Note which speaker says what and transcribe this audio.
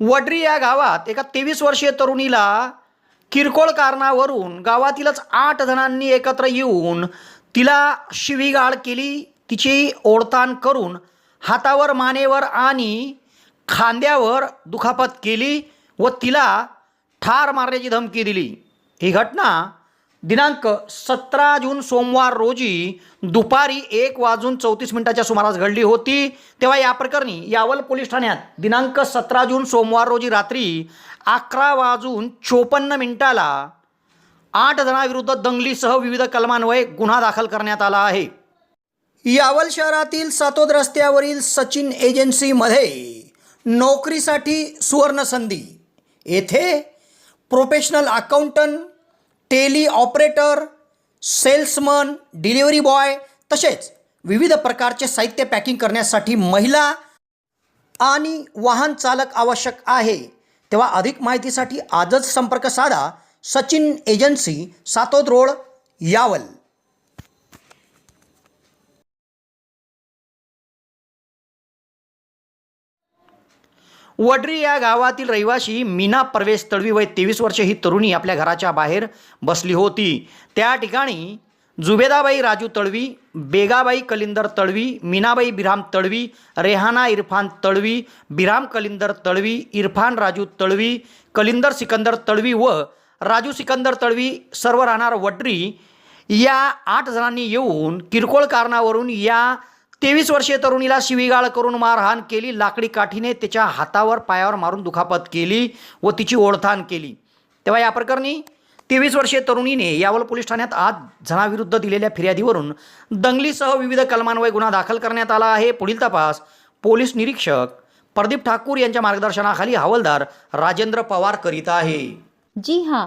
Speaker 1: वडरी या गावात एका तेवीस वर्षीय तरुणीला किरकोळ कारणावरून गावातीलच आठ जणांनी एकत्र येऊन तिला शिवीगाळ केली. तिची ओढताण करून हातावर मानेवर आणि खांद्यावर दुखापत केली व तिला ठार मारण्याची धमकी दिली. ही घटना दिनांक सतरा जून सोमवार रोजी दुपारी एक वाजून चौतीस मिनिटाच्या सुमारास घडली होती तेव्हा या प्रकरणी यावल पोलीस ठाण्यात दिनांक सतरा जून सोमवार रोजी रात्री अकरा वाजून चोपन्न मिनिटाला आठ जणांविरुद्ध दंगलीसह विविध कलमान्वये गुन्हा दाखल करण्यात आला आहे. यावल शहरातील सातोद रस्त्यावरील सचिन एजन्सीमध्ये नोकरीसाठी सुवर्ण संधी येथे professional accountant Tally operator salesman delivery boy तसेच विविध प्रकारचे साहित्य पॅकिंग करण्यासाठी महिला आणि वाहन चालक आवश्यक आहे. तेव्हा अधिक माहितीसाठी आजच संपर्क साधा सचिन एजन्सी सातोद रोड यावल. वडरी या गावातील रहिवाशी मीना परवेश तळवी वय तेवीस वर्षे ही तरुणी आपल्या घराच्या बाहेर बसली होती. त्या ठिकाणी जुबेदाबाई राजू तळवी बेगाबाई कलिंदर तळवी मीनाबाई बिराम तळवी रेहाना इरफान तळवी बिराम कलिंदर तळवी इरफान राजू तळवी कलिंदर सिकंदर तळवी व राजू सिकंदर तळवी सर्व राहणार वडरी या आठ जणांनी येऊन किरकोळ कारणावरून या तेवीस वर्षीय तरुणीला शिवीगाळ करून मारहाण केली. लाकडी काठीने तिच्या हातावर पायावर मारून दुखापत केली व तिची ओळखाण केली. तेव्हा या प्रकरणी तेवीस वर्षीय तरुणीने यावल पोलीस ठाण्यात आज जणाविरुद्ध दिलेल्या फिर्यादीवरून दंगलीसह विविध कलमान्वये गुन्हा दाखल करण्यात आला आहे. पुढील तपास पोलीस निरीक्षक प्रदीप ठाकूर यांच्या मार्गदर्शनाखाली हवालदार राजेंद्र पवार करीत आहे.
Speaker 2: जी हां